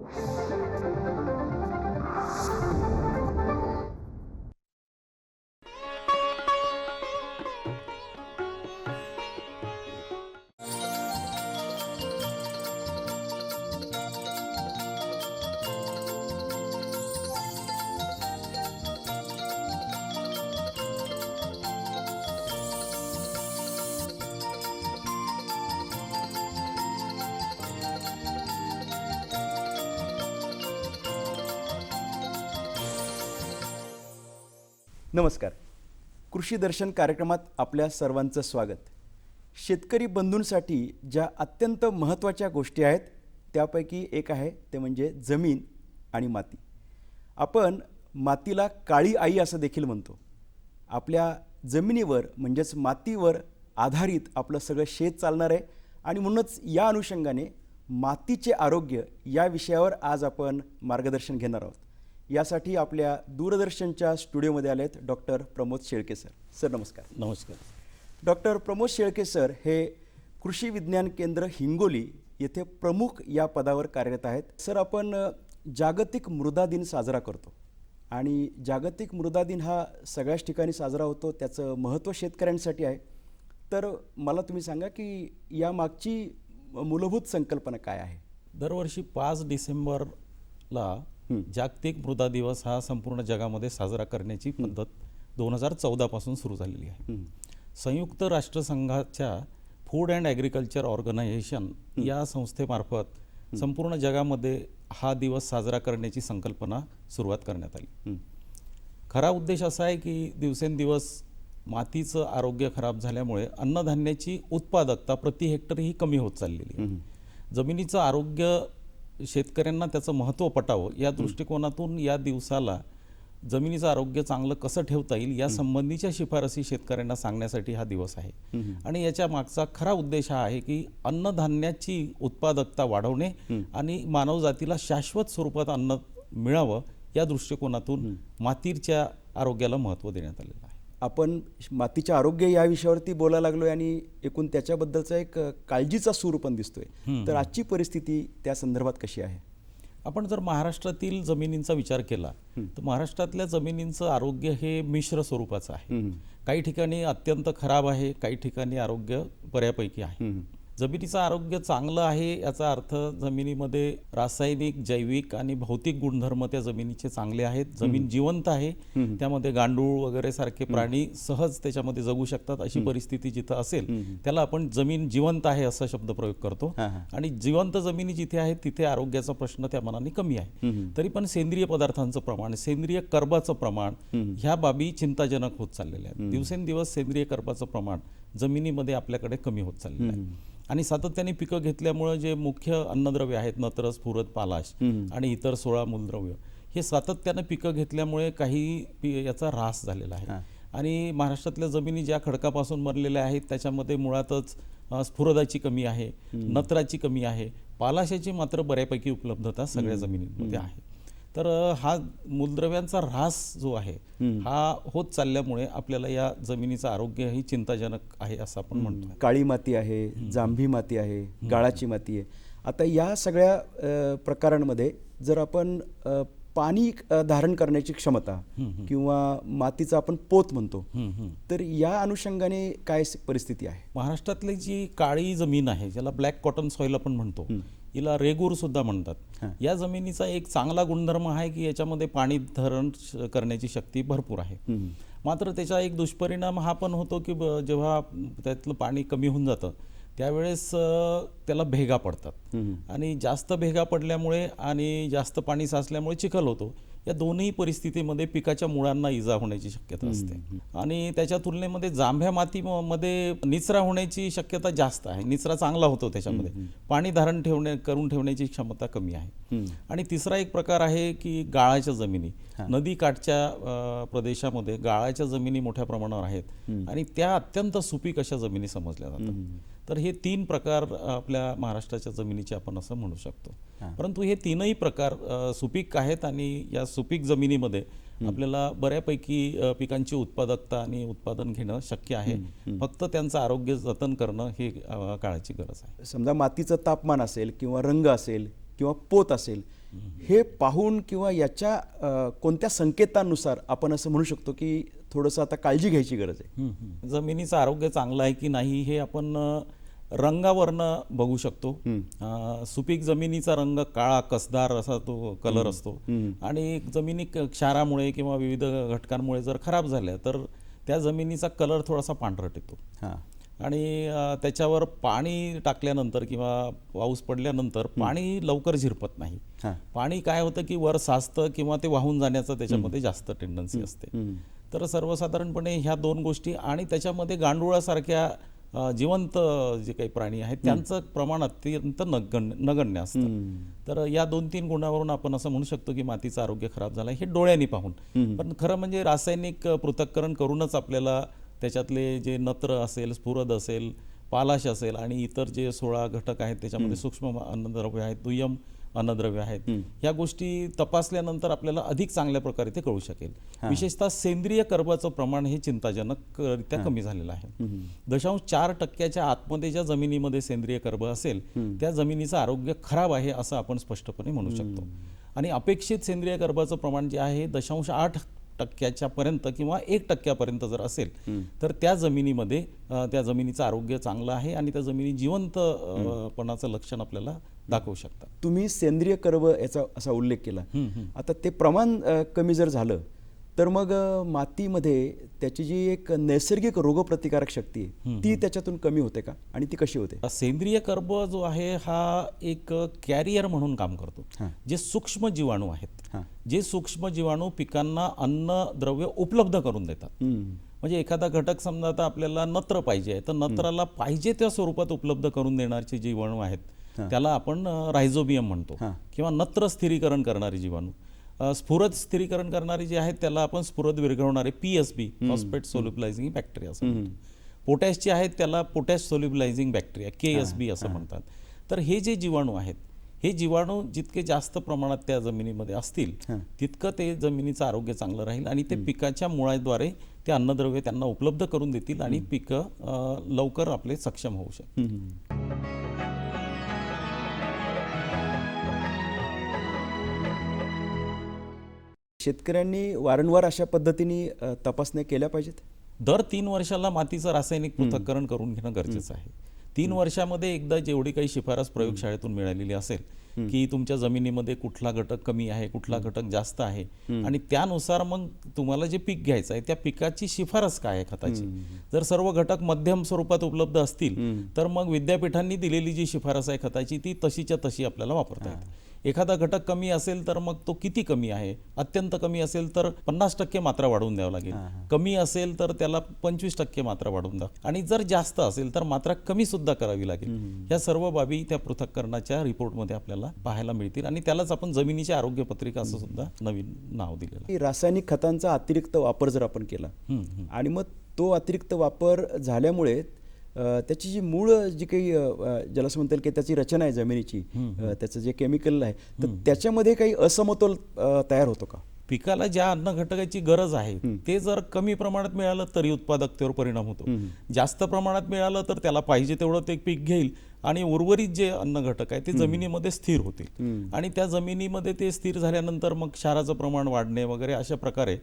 Thank you. नमस्कार. कृषी दर्शन कार्यक्रमात आपल्या सर्वांचं स्वागत. शेतकरी बंधूंसाठी ज्या अत्यंत महत्त्वाच्या गोष्टी आहेत त्यापैकी एक आहे ते म्हणजे जमीन आणि माती. आपण मातीला काळी आई असं देखील म्हणतो. आपल्या जमिनीवर म्हणजेच मातीवर आधारित आपलं सगळं शेत चालणार आहे आणि म्हणूनच या अनुषंगाने मातीचे आरोग्य या विषयावर आज आपण मार्गदर्शन घेणार आहोत. यासाठी आपल्या दूरदर्शनच्या स्टुडिओमध्ये आलेत doctor Pramod Shelke sir. Sir नमस्कार. नमस्कार. डॉक्टर प्रमोद शेळके सर हे कृषी विज्ञान केंद्र हिंगोली येथे प्रमुख या पदावर कार्यरत आहेत. सर आपण जागतिक मृदा दिन साजरा करतो आणि जागतिक मृदा दिन हा सगळ्याच ठिकाणी साजरा होतो त्याचं महत्त्व शेतकऱ्यांसाठी आहे. तर मला तुम्ही सांगा की या मागची मूलभूत संकल्पना काय आहे? दरवर्षी पाच डिसेंबरला जागतिक मृदा दिवस हा संपूर्ण जगामध्ये साजरा करण्याची पद्धत दोन हजार चौदापासून सुरू झालेली आहे. संयुक्त राष्ट्रसंघाच्या फूड अँड ॲग्रिकल्चर ऑर्गनायझेशन या संस्थेमार्फत संपूर्ण जगामध्ये हा दिवस साजरा करण्याची संकल्पना सुरुवात करण्यात आली. खरा उद्देश असा आहे की दिवसेंदिवस मातीचं आरोग्य खराब झाल्यामुळे अन्नधान्याची उत्पादकता प्रति हेक्टर ही कमी होत चाललेली आहे. जमिनीचं आरोग्य शेतकऱ्यांना त्याचं महत्त्व पटावं या दृष्टिकोनातून या दिवसाला जमिनीचं आरोग्य चांगलं कसं ठेवता येईल या संबंधीच्या शिफारसी शेतकऱ्यांना सांगण्यासाठी हा दिवस आहे. आणि याच्या मागचा खरा उद्देश हा आहे की अन्नधान्याची उत्पादकता वाढवणे आणि मानवजातीला शाश्वत स्वरूपात अन्न मिळावं या दृष्टिकोनातून मातीच्या आरोग्याला महत्त्व देण्यात आलेलं आहे. आपण मातीचे आरोग्य या विषयावरती बोलायला लागलोय आणि एकूण त्याच्याबद्दलचा एक काळजीचा सूर पण दिसतोय. तर आजची परिस्थिती त्या संदर्भात कशी आहे? आपण जर महाराष्ट्रातील जमिनींचा विचार केला तर महाराष्ट्रातल्या जमिनींचं आरोग्य हे मिश्र स्वरूपाचं आहे. काही ठिकाणी अत्यंत खराब आहे काही ठिकाणी आरोग्य बऱ्यापैकी आहे. जमिनीचं आरोग्य चांगलं आहे याचा अर्थ जमिनीमध्ये रासायनिक जैविक आणि भौतिक गुणधर्म त्या जमिनीचे चांगले आहेत. जमीन जिवंत आहे. त्यामध्ये गांडूळ वगैरे सारखे प्राणी सहज त्याच्यामध्ये जगू शकतात अशी परिस्थिती जिथं असेल त्याला आपण जमीन जिवंत आहे असा शब्द प्रयोग करतो. आणि जिवंत जमिनी जिथे आहेत तिथे आरोग्याचा प्रश्न त्या मनाने कमी आहे. तरी पण सेंद्रिय पदार्थांचं प्रमाण सेंद्रिय कर्बाचं प्रमाण ह्या बाबी चिंताजनक होत चाललेल्या आहेत. दिवसेंदिवस सेंद्रिय कर्बाचं प्रमाण जमिनीमध्ये आपल्याकडे कमी होत चाललेलं आहे. आणि सातत्याने पिकं घेतल्यामुळं जे मुख्य अन्नद्रव्य आहेत नत्र स्फुरत पालाश आणि इतर सोळा मूलद्रव्य हे सातत्यानं पिकं घेतल्यामुळे काही पि- याचा ऱ्हास झालेला आहे. आणि महाराष्ट्रातल्या जमिनी ज्या खडकापासून मरलेल्या आहेत त्याच्यामध्ये मुळातच स्फुरदाची कमी आहे नत्राची कमी आहे. पालाशाची मात्र बऱ्यापैकी उपलब्धता सगळ्या जमिनींमध्ये आहे. तर हा मूलद्रव्यांचा ऱ्हास जो आहे हा होत चालल्यामुळे आपल्याला या जमिनीचं आरोग्य ही चिंताजनक आहे असं आपण म्हणतो काळी माती आहे जांभी माती आहे गाळाची माती आहे. आता या सगळ्या प्रकारांमध्ये जर आपण पाणी धारण करण्याची क्षमता किंवा मातीचा आपण पोत म्हणतो तर या अनुषंगाने काय परिस्थिती आहे? महाराष्ट्रातली जी काळी जमीन आहे ज्याला ब्लॅक कॉटन सॉईल आपण म्हणतो हिला रेगूर सुद्धा म्हणतात. या जमिनीचा एक चांगला गुणधर्म आहे की याच्यामध्ये पाणी धरण करण्याची शक्ती भरपूर आहे. मात्र त्याचा एक दुष्परिणाम हा पण होतो की जेव्हा त्यातलं पाणी कमी होऊन जातं त्यावेळेस त्याला भेगा पडतात. आणि जास्त भेगा पडल्यामुळे आणि जास्त पाणी साचल्यामुळे चिखल होतो. या दोन्ही परिस्थितीमध्ये पिकाच्या मुळांना इजा होण्याची शक्यता असते. आणि त्याच्या तुलनेमध्ये जांभ्या मातीमध्ये निचरा होण्याची शक्यता जास्त आहे. निचरा चांगला होतो त्याच्यामध्ये. पाणी धारण ठेवणे करून ठेवण्याची क्षमता कमी आहे. आणि तिसरा एक प्रकार आहे की गाळाच्या जमिनी. नदी काठच्या अ, प्रदेशामध्ये गाळाच्या जमिनी मोठ्या प्रमाणावर आहेत आणि त्या अत्यंत सुपीक अशा जमिनी समजल्या जातात. तर हे तीन प्रकार आपल्या महाराष्ट्राच्या जमिनीचे आपण असं म्हणू शकतो. परंतु हे तीनही प्रकार सुपीक आहेत आणि या सुपीक जमिनीमध्ये आपल्याला बऱ्यापैकी पिकांची उत्पादकता आणि उत्पादन घेणं शक्य आहे. फक्त त्यांचं आरोग्य जतन करणं ही काळाची गरज आहे. समजा मातीचं तापमान असेल किंवा रंग असेल किंवा पोत असेल हे पाहून किंवा याच्या कोणत्या संकेतानुसार आपण असं म्हणू शकतो की थोडंसं आता काळजी घ्यायची गरज आहे. जमिनीचं आरोग्य चांगलं आहे की नाही हे आपण रंगावरनं बघू शकतो. सुपीक जमिनीचा रंग काळा कसदार असा तो कलर असतो. आणि जमिनी क्षारामुळे किंवा विविध घटकांमुळे जर खराब झाल्या तर त्या जमिनीचा कलर थोडासा पांढरट येतो हां. आणि त्याच्यावर पाणी टाकल्यानंतर किंवा पाऊस पडल्यानंतर पाणी लवकर झिरपत नाही. पाणी काय होतं की वर साचतं किंवा ते वाहून जाण्याचं त्याच्यामध्ये जास्त टेंडन्सी असते. तर सर्वसाधारणपणे ह्या दोन गोष्टी आणि त्याच्यामध्ये गांडुळासारख्या जिवंत जे काही प्राणी आहेत त्यांचं प्रमाण अत्यंत नगण्य नगण्य असतं. तर या दोन तीन गुणावरून आपण असं म्हणू शकतो की मातीचं आरोग्य खराब झालं हे डोळ्यांनी पाहून. पण खरं म्हणजे रासायनिक पृथक्करण करूनच आपल्याला त्याच्यातले जे नत्र असेल स्फुरद असेल पालाश असेल आणि इतर जे सोळा घटक आहेत त्याच्यामध्ये सूक्ष्म अन्नद्रव्य आहेत दुय्यम अन्नद्रव्य आहेत. या गोष्टी तपासल्यानंतर आपल्याला अधिक चांगल्या प्रकारे ते कळू शकेल. विशेषतः सेंद्रिय कर्बाचं प्रमाण हे चिंताजनक रित्या कमी झालेलं आहे. दशांश चार टक्क्याच्या आतमध्ये ज्या जमिनीमध्ये सेंद्रिय कर्ब असेल त्या जमिनीचं आरोग्य खराब आहे असं आपण स्पष्टपणे म्हणू शकतो. आणि अपेक्षित सेंद्रिय कर्बाचं प्रमाण जे आहे दशांश आठ टक्क्याच्या पर्यंत किंवा एक टक्क्यापर्यंत जर असेल तर त्या जमिनीमध्ये त्या जमिनीचं आरोग्य चांगलं आहे आणि त्या जमिनी जिवंत अ, पणाचं लक्षण आपल्याला दाखवू शकतात. तुम्ही सेंद्रिय कर्ब याचा असा उल्लेख केला. आता ते प्रमाण कमी जर झालं तर मग मातीमध्ये त्याची जी एक नैसर्गिक रोगप्रतिकारक शक्ती आहे ती त्याच्यातून कमी होते का आणि ती कशी होते सेंद्रिय कर्ब जो आहे हा एक कॅरियर म्हणून काम करतो. जे सूक्ष्म जीवाणू आहेत. जे सूक्ष्म जीवाणू पिकांना अन्न द्रव्य उपलब्ध करून देतात. म्हणजे एखादा घटक समजा आता आपल्याला नत्र पाहिजे तर नत्राला पाहिजे त्या स्वरूपात उपलब्ध करून देणारे जीवाणू आहेत त्याला आपण रायझोबियम म्हणतो. किंवा नत्र स्थिरीकरण करणारे जीवाणू स्फुरद स्थिरीकरण करणारे जे आहेत त्याला आपण स्फुरद विरघळवणारे P S B phosphate solubilising bacteria असं म्हणतो पोटॅशचे आहेत त्याला potash solubilising bacteria K S B असं म्हणतात. तर हे जे जीवाणू आहेत हे जीवाणू जितके जास्त प्रमाणात त्या जमिनीमध्ये असतील तितकं ते जमिनीचं आरोग्य चांगलं राहील आणि ते पिकाच्या मुळाद्वारे ते अन्नद्रव्य त्यांना उपलब्ध करून देतील आणि पिकं लवकर आपले सक्षम होऊ शकतील. शेतकऱ्यांनी वारंवार अशा पद्धतीने तपासण्या केल्या पाहिजेत? दर तीन वर्षाला मातीचं रासायनिक पृथक्करण करून घेणं गरजेचं आहे. तीन वर्षामध्ये एकदा जेवढी काही शिफारस प्रयोगशाळेतून मिळालेली असेल की तुमच्या जमिनीमध्ये कुठला घटक कमी आहे कुठला घटक जास्त आहे आणि त्यानुसार मग तुम्हाला जे पीक घ्यायचं आहे त्या पिकाची शिफारस काय आहे खताची? जर सर्व घटक मध्यम स्वरूपात उपलब्ध असतील तर मग विद्यापीठांनी दिलेली जी शिफारस आहे खताची ती तशीच्या तशी आपल्याला वापरता येते. एखादा घटक कमी असेल तर मग तो किती कमी आहे? अत्यंत कमी असेल तर पन्नास टक्के मात्रा वाढवून द्यावं लागेल. कमी असेल तर त्याला पंचवीस टक्के मात्रा वाढवून द्या आणि जर जास्त असेल तर मात्रा कमी सुद्धा करावी लागेल. ह्या सर्व बाबी त्या पृथक्करणाच्या रिपोर्टमध्ये आपल्याला पाहायला मिळतील. आणि त्यालाच आपण जमिनीची आरोग्य पत्रिका असं सुद्धा नवीन नाव दिलेलं रासायनिक खतांचा अतिरिक्त वापर जर आपण केला. आणि मग तो अतिरिक्त वापर झाल्यामुळे त्याची जी मूळ जी काही ज्याला असं म्हणता येईल की त्याची रचना आहे जमिनीची त्याचं जे केमिकल आहे तर त्याच्यामध्ये काही असमतोल तयार होतो का? पिकाला ज्या अन्न घटकाची गरज आहे ते जर कमी प्रमाणात मिळालं तरी उत्पादकतेवर परिणाम होतो. जास्त प्रमाणात मिळालं तर त्याला पाहिजे तेवढं ते पीक घेईल आणि उर्वरित जे अन्न घटक आहे ते जमिनीमध्ये स्थिर होतील. आणि त्या जमिनीमध्ये ते स्थिर झाल्यानंतर मग क्षाराचं प्रमाण वाढणे वगैरे अशा प्रकारे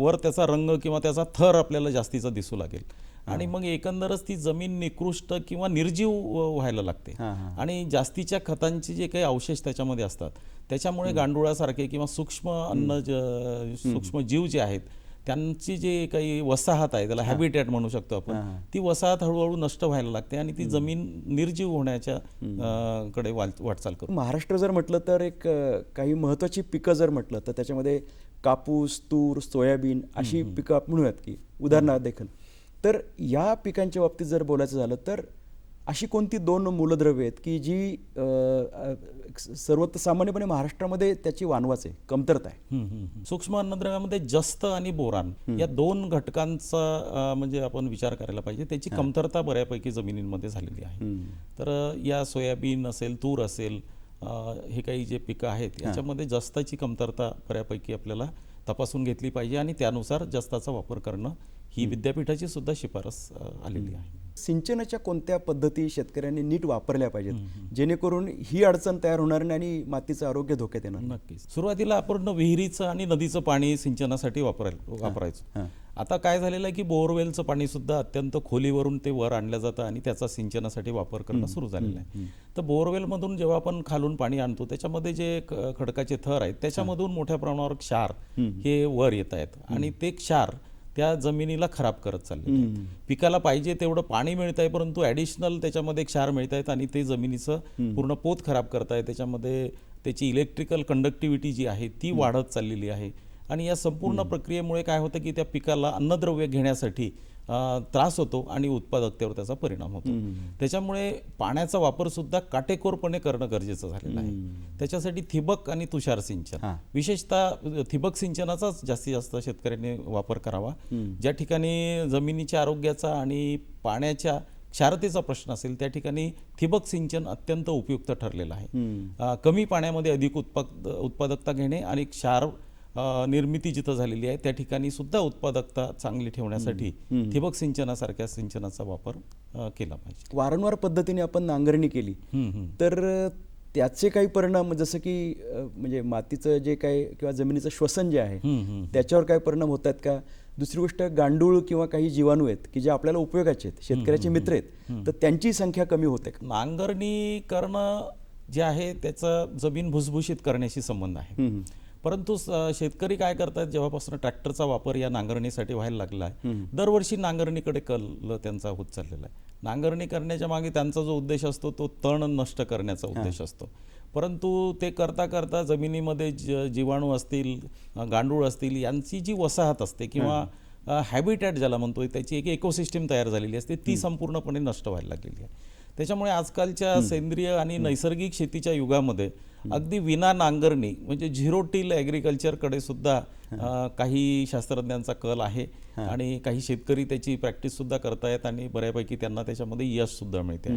वर त्याचा रंग किंवा त्याचा थर आपल्याला जास्तीचा दिसू लागेल. आणि मग एकंदरच ती जमीन निकृष्ट किंवा निर्जीव व्हायला लागते. आणि जास्तीच्या खतांचे जे काही अवशेष त्याच्यामध्ये असतात त्याच्यामुळे गांडुळासारखे किंवा सूक्ष्म अन्न सूक्ष्म जीव जे आहेत त्यांची जे काही वसाहत आहे त्याला हॅबिटॅट म्हणू शकतो आपण ती वसाहत हळूहळू नष्ट व्हायला लागते आणि ती जमीन निर्जीव होण्याच्या कडे वाटचाल करते. महाराष्ट्र जर म्हटलं तर एक काही महत्त्वाची पिकं जर म्हटलं तर त्याच्यामध्ये कापूस तूर सोयाबीन अशी पिकं म्हणूयात की उदाहरणार्थ देखील. तर या पिकांच्या बाबतीत जर बोलायचं झालं तर अशी कोणती दोन मूलद्रव्य आहेत की जी सर्वत सामान्यपणे महाराष्ट्रामध्ये त्याची वानवाच आहे कमतरता आहे. सूक्ष्म अन्नद्रव्यामध्ये जस्त आणि बोरान या दोन घटकांचा म्हणजे आपण विचार करायला पाहिजे. त्याची कमतरता बऱ्यापैकी जमिनींमध्ये झालेली आहे. तर या सोयाबीन असेल तूर असेल हे काही जे पिकं आहेत याच्यामध्ये जस्ताची कमतरता बऱ्यापैकी आपल्याला तपासून घेतली पाहिजे आणि त्यानुसार जस्ताचा वापर करणं ही विद्यापीठाची सुद्धा शिफारस आलेली आहे. सिंचनाच्या कोणत्या पद्धती शेतकऱ्यांनी नीट वापरल्या पाहिजेत? जेणेकरून ही अडचण तयार होणार नाही आणि मातीचं आरोग्य धोक्यात येणार. नक्कीच. सुरुवातीला आपण विहिरीचं आणि नदीचं पाणी सिंचनासाठी वापरायला वापरायचो. आता काय झालेलं आहे की बोरवेलचं पाणी सुद्धा अत्यंत खोलीवरून ते वर आणलं जातं आणि त्याचा सिंचनासाठी वापर करणं सुरू झालेलं आहे. तर बोरवेलमधून जेव्हा आपण खालून पाणी आणतो त्याच्यामध्ये जे खडकाचे थर आहेत त्याच्यामधून मोठ्या प्रमाणावर क्षार हे वर येत आहेत. आणि ते क्षार त्या जमिनीला खराब करत चालले पिकाला पाहिजे तेवढं पाणी मिळत आहे परंतु ॲडिशनल त्याच्यामध्ये क्षार मिळत आहेत आणि ते जमिनीचं पूर्ण पोत खराब करत आहे त्याच्यामध्ये त्याची इलेक्ट्रिकल कंडक्टिव्हिटी जी आहे ती वाढत चाललेली आहे. आणि या संपूर्ण प्रक्रियेमुळे काय होतं की त्या पिकाला अन्नद्रव्य घेण्यासाठी त्रास होतो आणि उत्पादकतेवर त्याचा परिणाम होतो. त्याच्यामुळे पाण्याचा वापर सुद्धा काटेकोरपणे करणं गरजेचं झालेलं आहे. त्याच्यासाठी ठिबक आणि तुषार सिंचन. विशेषतः ठिबक सिंचनाचाच जास्तीत जास्त शेतकऱ्यांनी वापर करावा. ज्या ठिकाणी जमिनीच्या आरोग्याचा आणि पाण्याच्या क्षारतेचा प्रश्न असेल त्या ठिकाणी ठिबक सिंचन अत्यंत उपयुक्त ठरलेलं आहे. कमी पाण्यामध्ये अधिक उत्पाद उत्पादकता घेणे आणि क्षार निर्मिती जिथं झालेली आहे त्या ठिकाणी सुद्धा उत्पादकता चांगली ठेवण्यासाठी ठिबक सिंचनासारख्या सिंचनाचा वापर केला पाहिजे. वारंवार पद्धतीने आपण नांगरणी केली. तर त्याचे काही परिणाम जसं की म्हणजे मातीचं जे काही किंवा जमिनीचं श्वसन जे आहे. त्याच्यावर काय परिणाम होत आहेत का? दुसरी गोष्ट गांडूळ किंवा काही जीवाणू आहेत की जे आपल्याला उपयोगाचे आहेत शेतकऱ्याचे मित्र आहेत तर त्यांची संख्या कमी होते का? नांगरणी करणं जे आहे त्याचं जमीन भुसभुशीत करण्याशी संबंध आहे. परंतु शेतकरी काय करतात जेव्हापासून ट्रॅक्टरचा वापर या नांगरणीसाठी व्हायला लागला आहे दरवर्षी नांगरणीकडे कल त्यांचा होत चाललेला आहे. नांगरणी करण्याच्या मागे त्यांचा जो उद्देश असतो तो तण नष्ट करण्याचा उद्देश असतो. परंतु ते करता करता जमिनीमध्ये ज- जीवाणू असतील गांडूळ असतील यांची जी वसाहत असते किंवा हॅबिटॅट ज्याला म्हणतोय त्याची एक इकोसिस्टीम तयार झालेली असते ती संपूर्णपणे नष्ट व्हायला लागलेली आहे. त्याच्यामुळे आजकालच्या सेंद्रिय आणि नैसर्गिक शेतीच्या युगामध्ये अगदी विना नांगरणी म्हणजे झिरो टील ॲग्रिकल्चरकडे सुद्धा काही शास्त्रज्ञांचा कल आहे आणि काही शेतकरी त्याची प्रॅक्टिस सुद्धा करतायत आणि बऱ्यापैकी त्यांना त्याच्यामध्ये यश सुद्धा मिळते.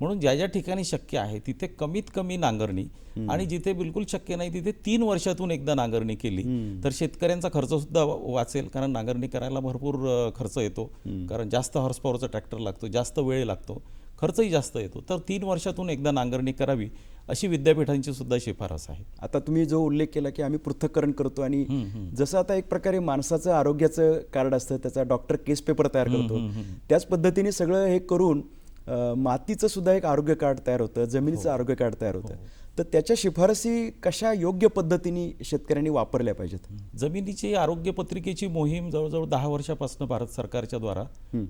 म्हणून ज्या ज्या ठिकाणी शक्य आहे तिथे कमीत कमी नांगरणी आणि जिथे बिलकुल शक्य नाही तिथे तीन वर्षातून एकदा नांगरणी केली. तर शेतकऱ्यांचा खर्च सुद्धा वाचेल कारण नांगरणी करायला भरपूर खर्च येतो. कारण जास्त हॉर्स पॉवरचा ट्रॅक्टर लागतो जास्त वेळ लागतो. खर्चही जास्त येतो. तर तीन वर्षातून एकदा नांगरणी करावी अशी विद्यापीठांची सुद्धा शिफारस आहे. आता तुम्ही जो उल्लेख केला की आम्ही पृथक्करण करतो आणि जसं आता एक प्रकारे माणसाचं आरोग्याचं कार्ड असतं त्याचा डॉक्टर केस पेपर तयार करतो. त्याच पद्धतीने सगळं हे करून मातीचं सुद्धा एक आरोग्य कार्ड तयार होतं जमिनीचं आरोग्य कार्ड तयार होतं. तर त्याच्या शिफारसी कशा योग्य पद्धतीने शेतकऱ्यांनी वापरल्या पाहिजेत? जमिनीची आरोग्य पत्रिकेची मोहीम जवळजवळ दहा वर्षापासून भारत सरकारच्या द्वारा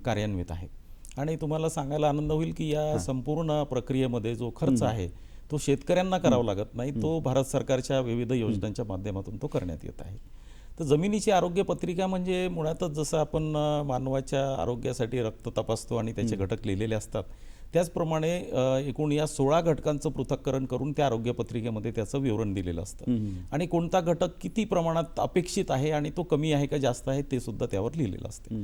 कार्यान्वित आहे. आणि तुम्हाला सांगायला आनंद होईल की या संपूर्ण प्रक्रियेमध्ये जो खर्च आहे तो शेतकऱ्यांना करावा लागत नाही तो भारत सरकारच्या विविध योजनांच्या माध्यमातून तो करण्यात येत आहे. तर जमिनीची आरोग्य पत्रिका म्हणजे मुळातच जसं आपण मानवाच्या आरोग्यासाठी रक्त तपासतो आणि त्याचे घटक लिहिलेले असतात त्याचप्रमाणे एकूण या सोळा घटकांचं पृथक्करण करून त्या आरोग्य पत्रिकेमध्ये त्याचं विवरण दिलेलं असतं. आणि कोणता घटक किती प्रमाणात अपेक्षित आहे आणि तो कमी आहे का जास्त आहे ते सुद्धा त्यावर लिहिलेलं असते.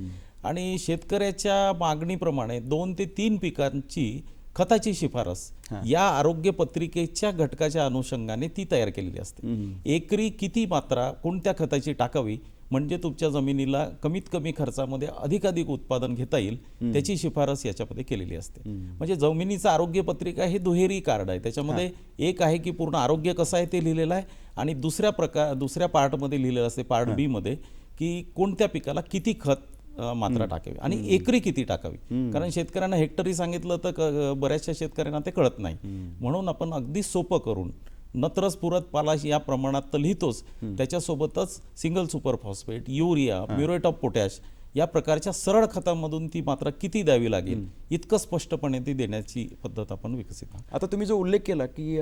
आणि शेतकऱ्याच्या मागणीप्रमाणे दोन ते तीन पिकांची खताची शिफारस या आरोग्य पत्रिकेच्या घटकाच्या अनुषंगाने ती तयार केलेली असते. एकरी किती मात्रा कोणत्या खताची टाकावी म्हणजे तुमच्या जमिनीला कमीत कमी खर्चामध्ये अधिकाधिक उत्पादन घेता येईल त्याची शिफारस याच्यामध्ये केलेली असते. म्हणजे जमिनीचं आरोग्य पत्रिका हे दुहेरी कार्ड आहे. त्याच्यामध्ये एक आहे की पूर्ण आरोग्य कसं आहे ते लिहिलेलं आहे आणि दुसऱ्या प्रकार दुसऱ्या पार्टमध्ये लिहिलेलं असते पार्ट बी मध्ये की कोणत्या पिकाला किती खत मात्रा टाकावी. आणि एकरी किती टाकावी? कारण शेतकऱ्यांना हेक्टरी सांगितलं तर बऱ्याचशा शेतकऱ्यांना ते कळत नाही. म्हणून आपण अगदी सोपं करून नत्रस पुरत पालाश या प्रमाणात तर लिहितोच. त्याच्यासोबतच single super phosphate urea muriate of potash या प्रकारच्या सरळ खतामधून ती मात्रा किती द्यावी लागेल? इतकं स्पष्टपणे ती देण्याची पद्धत आपण विकसित आता तुम्ही जो उल्लेख केला की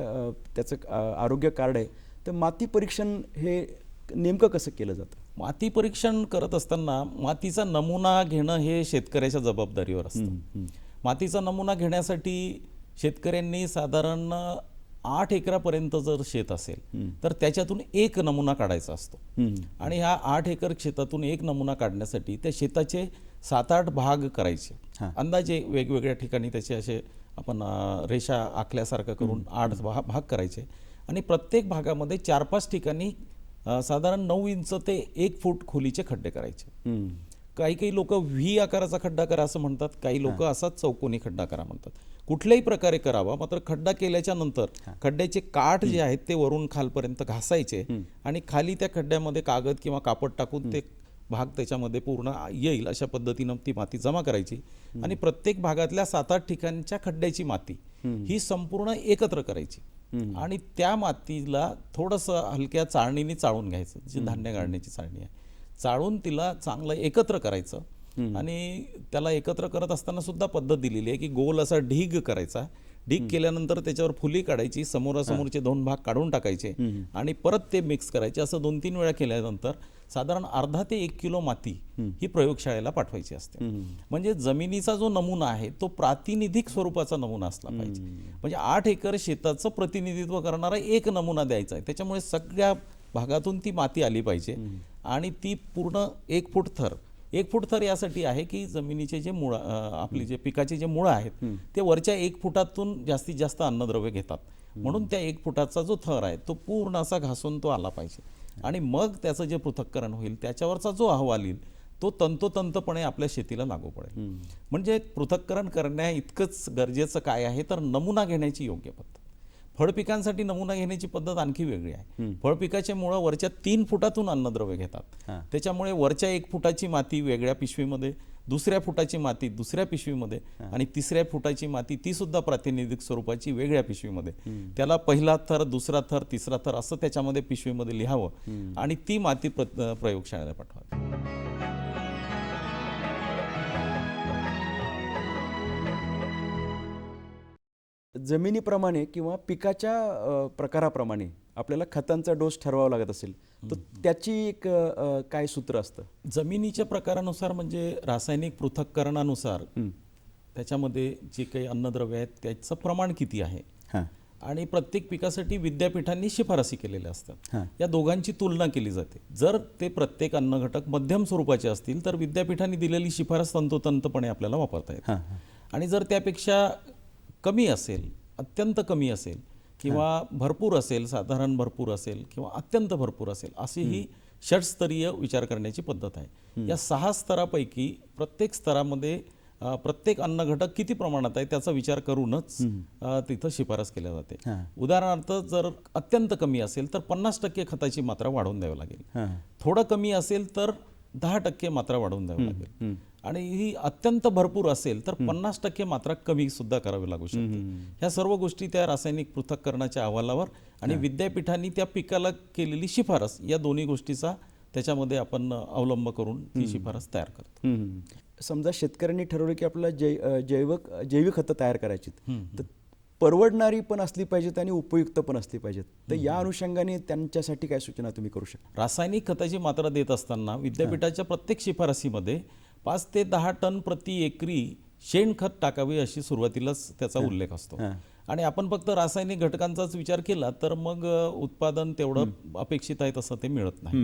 त्याचं आरोग्य कार्ड आहे तर माती परीक्षण हे नेमकं कसं केलं जातं? माती परीक्षण करत असताना मातीचा नमुना घेणं हे शेतकऱ्याच्या जबाबदारीवर असतं. मातीचा नमुना घेण्यासाठी शेतकऱ्यांनी साधारण आठ एकरापर्यंत जर शेत असेल तर त्याच्यातून एक नमुना काढायचा असतो. आणि ह्या आठ एकर शेतातून एक नमुना काढण्यासाठी त्या शेताचे सात आठ भाग करायचे. अंदाजे वेगवेगळ्या ठिकाणी त्याचे असे आपण रेषा आखल्यासारखं करून आठ भाग करायचे. आणि प्रत्येक भागामध्ये चार पाच ठिकाणी साधारण नऊ इंच ते एक फूट खोलीचे खड्डे करायचे. काही काही लोक व्ही आकाराचा खड्डा करा असं म्हणतात. काही लोक असाच चौकोनी खड्डा करा म्हणतात. कुठल्याही प्रकारे करावा मात्र खड्डा केल्याच्यानंतर खड्ड्याचे काठ जे आहेत ते वरून खालपर्यंत घासायचे आणि खाली त्या खड्ड्यामध्ये कागद किंवा कापड टाकून ते भाग त्याच्यामध्ये पूर्ण येईल अशा पद्धतीनं ती माती जमा करायची. आणि प्रत्येक भागातल्या सात आठ ठिकाणच्या खड्ड्याची माती ही संपूर्ण एकत्र करायची. आणि त्या मातीला थोडंसं हलक्या चाळणीने चाळून घ्यायचं जी धान्य गाळण्याची चाळणी आहे. चाळून तिला चांगलं एकत्र करायचं आणि त्याला एकत्र करत असताना सुद्धा पद्धत दिलेली आहे की गोल असा ढीग करायचा. ढीग केल्यानंतर त्याच्यावर फुली काढायची समोरासमोरचे दोन भाग काढून टाकायचे आणि परत ते मिक्स करायचे. असं दोन तीन वेळा केल्यानंतर साधारण अर्धा ते एक किलो माती ही प्रयोगशाळेला पाठवायची असते. म्हणजे जमिनीचा जो नमुना आहे तो प्रातिनिधिक स्वरूपाचा नमुना असला पाहिजे. म्हणजे आठ एकर शेताचं प्रतिनिधित्व करणारा एक नमुना द्यायचा आहे. त्याच्यामुळे सगळ्या भागातून ती माती आली पाहिजे. आणि ती पूर्ण एक फूट थर. एक फूट थर यासाठी आहे की जमिनीचे जे मुळं आपली जे पिकाचे जे मुळं आहेत ते वरच्या एक फुटातून जास्तीत जास्त अन्नद्रव्य घेतात. म्हणून त्या एक फुटाचा जो थर आहे तो पूर्ण असा घासून तो आला पाहिजे. आणि मग त्याचं जे पृथक्करण होईल त्याच्यावरचा जो अहवाल येईल तो तंतोतंतपणे आपल्या शेतीला लागू पडेल. म्हणजे पृथक्करण करण्या इतकंच गरजेचं काय आहे तर नमुना घेण्याची योग्य पद्धत. फळपिकांसाठी नमुना घेण्याची पद्धत आणखी वेगळी आहे. फळपिकाचे मुळं वरच्या तीन फुटातून अन्नद्रव्य घेतात. त्याच्यामुळे वरच्या एक फुटाची माती वेगळ्या पिशवीमध्ये दुसऱ्या फुटाची माती दुसऱ्या पिशवीमध्ये आणि तिसऱ्या फुटाची माती ती सुद्धा प्रातिनिधिक स्वरूपाची वेगळ्या पिशवीमध्ये. त्याला पहिला थर दुसरा थर तिसरा थर असं त्याच्यामध्ये पिशवीमध्ये लिहावं आणि ती माती प्र- प्रयोगशाळेला पाठवावी. जमिनीप्रमाणे किंवा पिकाच्या प्रकाराप्रमाणे आपल्याला खतांचा डोस ठरवावा लागत असेल तर त्याची एक काय सूत्र असतं? जमिनीच्या प्रकारानुसार म्हणजे रासायनिक पृथक्करणानुसार त्याच्यामध्ये जे काही अन्नद्रव्य आहेत त्याचं प्रमाण किती आहे? आणि प्रत्येक पिकासाठी विद्यापीठांनी शिफारसी केलेल्या असतात. या दोघांची तुलना केली जाते. जर ते प्रत्येक अन्न घटक मध्यम स्वरूपाचे असतील तर विद्यापीठांनी दिलेली शिफारस तंतोतंतपणे आपल्याला वापरता येते. आणि जर त्यापेक्षा कमी असेल अत्यंत कमी असेल किंवा भरपूर असेल साधारण भरपूर असेल किंवा अत्यंत भरपूर असेल अशी ही. षटस्तरीय विचार करण्याची पद्धत आहे. या सहा स्तरापैकी प्रत्येक स्तरामध्ये प्रत्येक अन्न घटक किती प्रमाणात आहे त्याचा विचार करूनच तिथं शिफारस केल्या जाते. उदाहरणार्थ जर अत्यंत कमी असेल तर पन्नास टक्के खताची मात्रा वाढवून द्यावी लागेल. थोडं कमी असेल तर दहा टक्के मात्रा वाढवून द्यावी लागेल. आणि ही अत्यंत भरपूर असेल तर पन्नास टक्के मात्रा कमी सुद्धा करावी लागू शकते. ह्या सर्व गोष्टी त्या रासायनिक पृथक्करणाच्या अहवालावर आणि विद्यापीठांनी त्या पिकाला केलेली शिफारस या दोन्ही गोष्टीचा त्याच्यामध्ये आपण अवलंब करून ती शिफारस तयार करतो. समजा शेतकऱ्यांनी ठरवलं की आपल्याला जै जैवक जैविक खतं तयार करायची तर परवडणारी पण असली पाहिजेत आणि उपयुक्त पण असली पाहिजेत. तर या अनुषंगाने त्यांच्यासाठी काय सूचना तुम्ही करू शकता? रासायनिक खताची मात्रा देत असताना विद्यापीठाच्या प्रत्येक शिफारसीमध्ये पाच ते दहा टन प्रति एकरी शेणखत टाकावे अशी सुरुवातीलाच त्याचा उल्लेख असतो. आणि आपण फक्त रासायनिक घटकांचाच विचार केला तर मग उत्पादन तेवढं अपेक्षित आहे तसं ते मिळत नाही.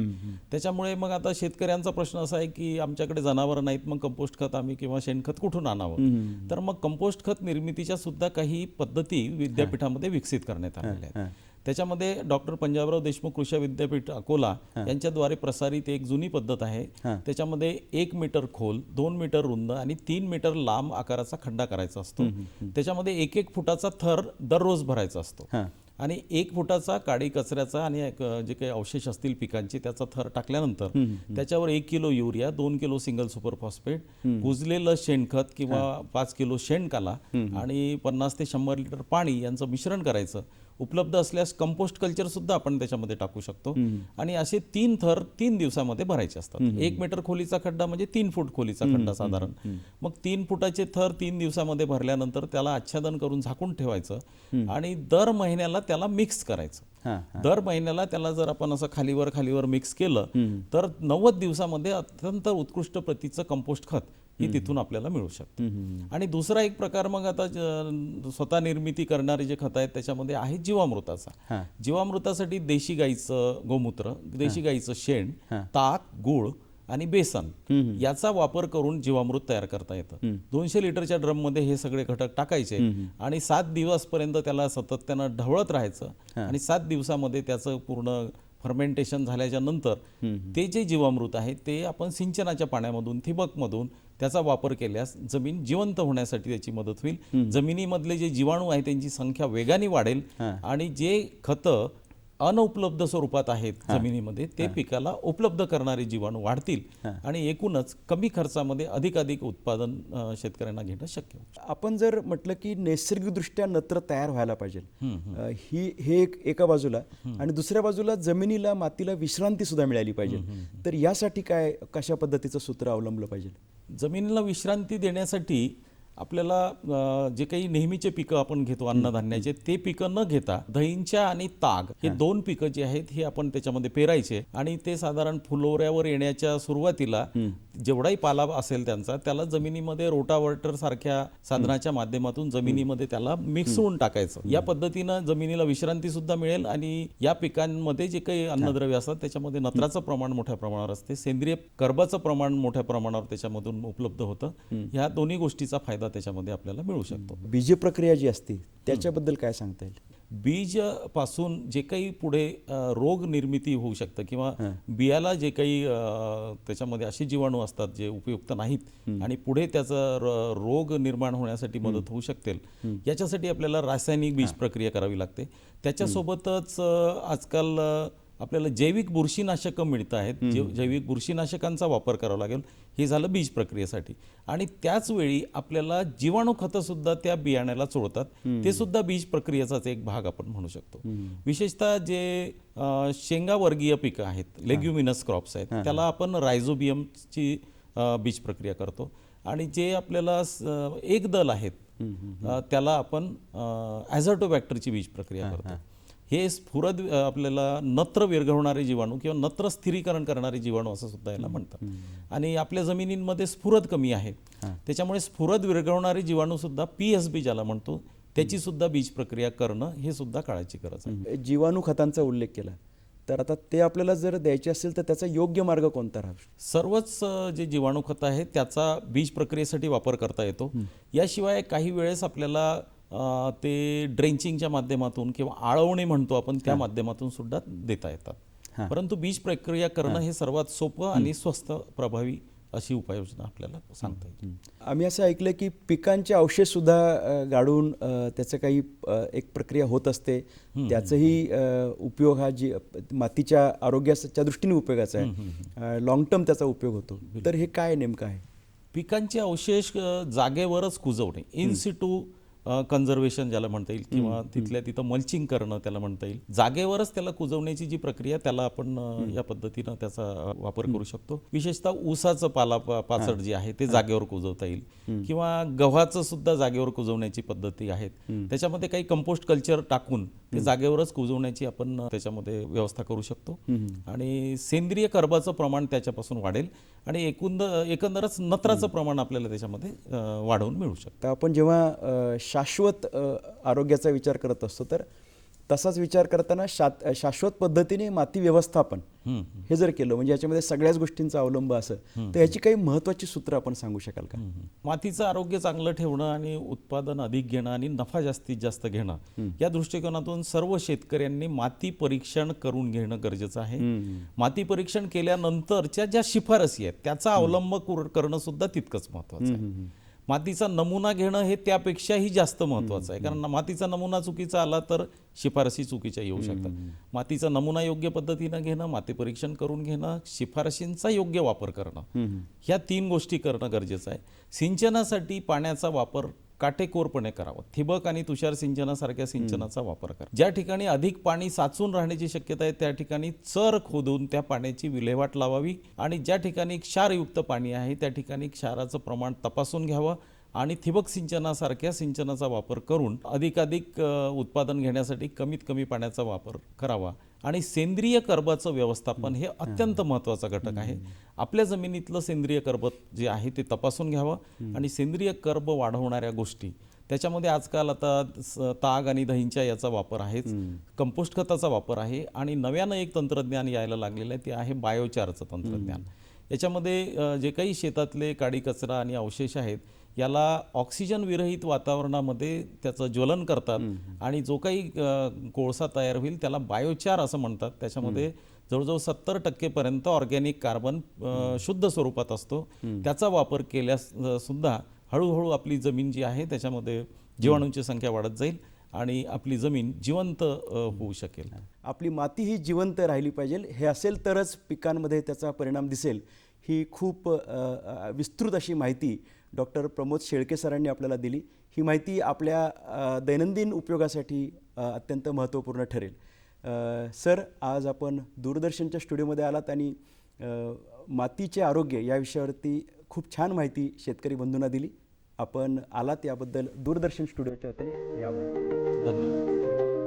त्याच्यामुळे मग आता शेतकऱ्यांचा प्रश्न असा आहे की आमच्याकडे जनावरं नाहीत मग कंपोस्ट खत आम्ही किंवा शेणखत कुठून आणावं? तर मग कंपोस्ट खत निर्मितीच्या सुद्धा काही पद्धती विद्यापीठामध्ये विकसित करण्यात आलेल्या आहेत. त्याच्यामध्ये डॉक्टर पंजाबराव देशमुख कृषी विद्यापीठ अकोला यांच्याद्वारे प्रसारित एक जुनी पद्धत आहे. त्याच्यामध्ये एक मीटर खोल दोन मीटर रुंद आणि तीन मीटर लांब आकाराचा खड्डा करायचा असतो. त्याच्यामध्ये एक एक फुटाचा थर दररोज भरायचा असतो. आणि एक फुटाचा काडी कचऱ्याचा आणि जे काही अवशेष असतील पिकांचे त्याचा थर टाकल्यानंतर त्याच्यावर एक किलो युरिया दोन किलो सिंगल सुपर फॉस्फेट कुजलेलं शेणखत किंवा पाच किलो शेणकाला आणि पन्नास ते शंभर लिटर पाणी यांचं मिश्रण करायचं. उपलब्ध असल्यास कंपोस्ट कल्चर सुद्धा आपण त्याच्यामध्ये टाकू शकतो. आणि असे तीन थर तीन दिवसामध्ये भरायचे असतात. एक मीटर खोलीचा खड्डा म्हणजे तीन फूट खोलीचा खड्डा साधारण. मग तीन फुटाचे थर तीन दिवसामध्ये भरल्यानंतर त्याला आच्छादन करून झाकून ठेवायचं आणि दर महिन्याला त्याला मिक्स करायचं. दर महिन्याला त्याला जर आपण असं खालीवर खालीवर मिक्स केलं तर नव्वद दिवसामध्ये अत्यंत उत्कृष्ट प्रतीचं कंपोस्ट खत ही तिथून आपल्याला मिळू शकतं. आणि दुसरा एक प्रकार मग आता स्वतः निर्मिती करणारे जे खत आहेत त्याच्यामध्ये आहे जीवामृताचा. जीवामृतासाठी देशी गाईचं गोमूत्र देशी गाईचं शेण ताक गुळ आणि बेसन याचा वापर करून जीवामृत तयार करता येतं. दोनशे लिटरच्या ड्रममध्ये हे सगळे घटक टाकायचे आणि सात दिवसपर्यंत त्याला सातत्यानं ढवळत राहायचं आणि सात दिवसामध्ये त्याचं पूर्ण फर्मेंटेशन झाल्याच्यानंतर ते जे जीवामृत आहे ते आपण सिंचनाच्या पाण्यामधून ठिबकमधून त्याचा वापर केल्यास जमीन जिवंत होण्यासाठी त्याची मदत होईल. जमिनीमधले जे जीवाणू आहे त्यांची संख्या वेगाने वाढेल आणि जे खतं अनुपलब्ध स्वरूपात आहेत जमिनीमध्ये ते पिकाला उपलब्ध करणारे जीवाणू वाढतील आणि एकूणच कमी खर्चामध्ये अधिकाधिक उत्पादन शेतकऱ्यांना घेणं शक्य आपण जर म्हटलं की नैसर्गिकदृष्ट्या नत्र तयार व्हायला पाहिजे ही हे. एक एका बाजूला आणि दुसऱ्या बाजूला जमिनीला मातीला विश्रांती सुद्धा मिळाली पाहिजे. तर यासाठी काय कशा पद्धतीचं सूत्र अवलंबलं पाहिजे? जमिनीला विश्रांती देण्यासाठी आपल्याला जे काही नेहमीचे पिकं आपण घेतो अन्नधान्याचे ते पिकं न घेता दहींच्या आणि ताग हे दोन पिकं जे आहेत हे आपण त्याच्यामध्ये पेरायचे आणि ते साधारण फुलोऱ्यावर येण्याच्या सुरुवातीला जेवढाही पाला असेल त्यांचा त्याला जमिनीमध्ये रोटावर्टर सारख्या साधनाच्या माध्यमातून जमिनीमध्ये त्याला मिक्स होऊन टाकायचं. या पद्धतीनं जमिनीला विश्रांती सुद्धा मिळेल आणि या पिकांमध्ये जे काही अन्नद्रव्य असतात त्याच्यामध्ये नत्राचं प्रमाण मोठ्या प्रमाणावर असते. सेंद्रिय कर्बाचं प्रमाण मोठ्या प्रमाणावर त्याच्यामधून उपलब्ध होतं. ह्या दोन्ही गोष्टीचा फायदा त्याच्यामध्ये आपल्याला मिळू शकतो. बीज प्रक्रिया जी असते त्याच्याबद्दल काय सांगता येईल? बीजपासून जे काही पुढे रोग निर्मिती होऊ शकतं किंवा बियाला जे काही त्याच्यामध्ये असे जीवाणू असतात जे उपयुक्त नाहीत आणि पुढे त्याचा रोग निर्माण होण्यासाठी मदत होऊ शकतील याच्यासाठी आपल्याला रासायनिक बीज प्रक्रिया करावी लागते. त्याच्यासोबतच आजकाल आपल्याला जैविक बुरशीनाशकं मिळत आहेत. जैविक बुरशीनाशकांचा वापर करावा लागेल. हे झालं बीज प्रक्रियेसाठी. आणि त्याच वेळी आपल्याला जीवाणू खतं सुद्धा त्या बियाण्याला चोळतात. ते सुद्धा बीज प्रक्रियेचाच एक भाग आपण म्हणू शकतो. विशेषतः जे शेंगावर्गीय पिकं आहेत लेग्युमिनस क्रॉप्स आहेत त्याला आपण रायझोबियमची बीज प्रक्रिया करतो. आणि जे आपल्याला एक दल आहेत त्याला आपण ॲझर्टोबॅक्टरची बीज प्रक्रिया करतो. हे स्फुरद आपल्याला नत्र विरघळणारे जीवाणू किंवा नत्र स्थिरीकरण करणारे जीवाणू असं सुद्धा याला म्हणतात. आणि आपल्या जमिनींमध्ये स्फुरद कमी आहे. त्याच्यामुळे स्फुरद विरघळणारे जीवाणू सुद्धा पी एस बी ज्याला म्हणतो त्याची सुद्धा बीज प्रक्रिया करणं हे सुद्धा काळाची गरज आहे. जीवाणू खतांचा उल्लेख केला. तर आता ते आपल्याला जर द्यायचे असेल तर त्याचा योग्य मार्ग कोणता राहू शकतो? सर्वच जे जीवाणू खत आहे त्याचा बीज प्रक्रियेसाठी वापर करता येतो. याशिवाय काही वेळेस आपल्याला ते ड्रेंचिंगच्या माध्यमातून किंवा आळवणी म्हणतो आपण त्या माध्यमातून सुद्धा देता येतात. परंतु बीज प्रक्रिया करणं हे. सर्वात सोपं आणि स्वस्त प्रभावी अशी उपाययोजना आपल्याला सांगता येईल. आम्ही असं ऐकलं की पिकांचे अवशेष सुद्धा अ, गाडून त्याचं काही एक प्रक्रिया होत असते. त्याचाही उपयोग हा जी मातीच्या आरोग्याच्या दृष्टीने उपयोगाचा आहे. लॉंग टर्म त्याचा उपयोग होतो. तर हे काय नेमकं आहे? पिकांचे अवशेष जागेवरच कुजवणे. इन सिटू कन्झर्वेशन ज्याला म्हणता येईल किंवा तिथल्या तिथं मल्चिंग करणं त्याला म्हणता येईल. जागेवरच त्याला कुजवण्याची जी प्रक्रिया त्याला आपण या पद्धतीनं त्याचा वापर करू शकतो. विशेषतः ऊसाचं पाला पाचड जे आहे ते जागेवर कुजवता येईल. किंवा गव्हाचं सुद्धा जागेवर कुजवण्याची पद्धती आहेत. त्याच्यामध्ये काही कंपोस्ट कल्चर टाकून ते जागेवरच कुजवण्याची आपण त्याच्यामध्ये व्यवस्था करू शकतो. आणि सेंद्रिय कर्बाचं प्रमाण त्याच्यापासून वाढेल आणि एकूण एकंदरच नत्राचं प्रमाण आपल्याला त्याच्यामध्ये वाढवून मिळू शकतं. आपण जेव्हा शाश्वत आरोग्याचा विचार करत असतो. तर तसाच विचार करताना शात शाश्वत पद्धतीने माती व्यवस्थापन हे जर केलं म्हणजे याच्यामध्ये सगळ्याच गोष्टींचा अवलंब असं तर याची काही महत्वाची सूत्र आपण सांगू शकाल का? मातीचं आरोग्य चांगलं ठेवणं आणि उत्पादन अधिक घेणं आणि नफा जास्तीत जास्त घेणं या दृष्टिकोनातून सर्व शेतकऱ्यांनी माती परीक्षण करून घेणं गरजेचं आहे. माती परीक्षण केल्यानंतरच्या ज्या शिफारसी आहेत त्याचा अवलंब कर- करणं सुद्धा तितकंच महत्वाचं आहे. मातीचा नमुना घेणं हे त्यापेक्षाही जास्त महत्वाचं आहे. कारण मातीचा नमुना चुकीचा आला तर शिफारसी चुकीच्या येऊ शकतात. मातीचा नमुना योग्य पद्धतीनं घेणं माती परीक्षण करून घेणं शिफारशींचा योग्य वापर करणं ह्या तीन गोष्टी करणं गरजेचं आहे. सिंचनासाठी पाण्याचा वापर काटेकोरपणे करावा. ठिबक आणि तुषार सिंचनासारख्या सिंचनाचा वापर करा. ज्या ठिकाणी अधिक पाणी साचून राहण्याची शक्यता आहे त्या ठिकाणी चर खोदून त्या पाण्याची विल्हेवाट लावावी आणि ज्या ठिकाणी क्षारयुक्त पाणी आहे त्या ठिकाणी क्षाराचं प्रमाण तपासून घ्यावं. आणि ठिबक सिंचनासारख्या सिंचनाचा वापर करून अधिकाधिक उत्पादन घेण्यासाठी कमीत कमी पाण्याचा वापर करावा. आणि सेंद्रिय कर्बाचं व्यवस्थापन हे अत्यंत महत्त्वाचा घटक आहे. आपल्या जमिनीतलं सेंद्रिय कर्ब जे आहे ते तपासून घ्यावं आणि सेंद्रिय कर्ब वाढवणाऱ्या गोष्टी. त्याच्यामध्ये आजकाल आता ताग आणि दहींच्या याचा वापर आहेच. कंपोस्ट खताचा वापर आहे आणि नव्यानं एक तंत्रज्ञान यायला लागलेलं आहे ते आहे बायोचारचं तंत्रज्ञान. याच्यामध्ये जे काही शेतातले काडी कचरा आणि अवशेष आहेत याला ऑक्सिजन विरहित वातावरणामध्ये त्याचं ज्वलन करतात आणि जो काही कोळसा तयार होईल त्याला बायोचार असं म्हणतात. त्याच्यामध्ये जवळजवळ सत्तर टक्केपर्यंत ऑर्गॅनिक कार्बन शुद्ध स्वरूपात असतो. त्याचा वापर केल्यास सुद्धा हळूहळू आपली जमीन जी आहे त्याच्यामध्ये जीवाणूंची संख्या वाढत जाईल आणि आपली जमीन जिवंत होऊ शकेल. आपली माती ही जिवंत राहिली पाहिजे. हे असेल तरच पिकांमध्ये त्याचा परिणाम दिसेल. ही खूप विस्तृत अशी माहिती डॉक्टर प्रमोद शेळके सरांनी आपल्याला दिली. ही माहिती आपल्या दैनंदिन उपयोगासाठी अत्यंत महत्त्वपूर्ण ठरेल. सर आज आपण दूरदर्शनच्या स्टुडिओमध्ये आलात आणि मातीचे आरोग्य या विषयावरती खूप छान माहिती शेतकरी बंधूंना दिली. आपण आलात याबद्दल दूरदर्शन स्टुडिओच्या वतीने. याबद्दल धन्यवाद.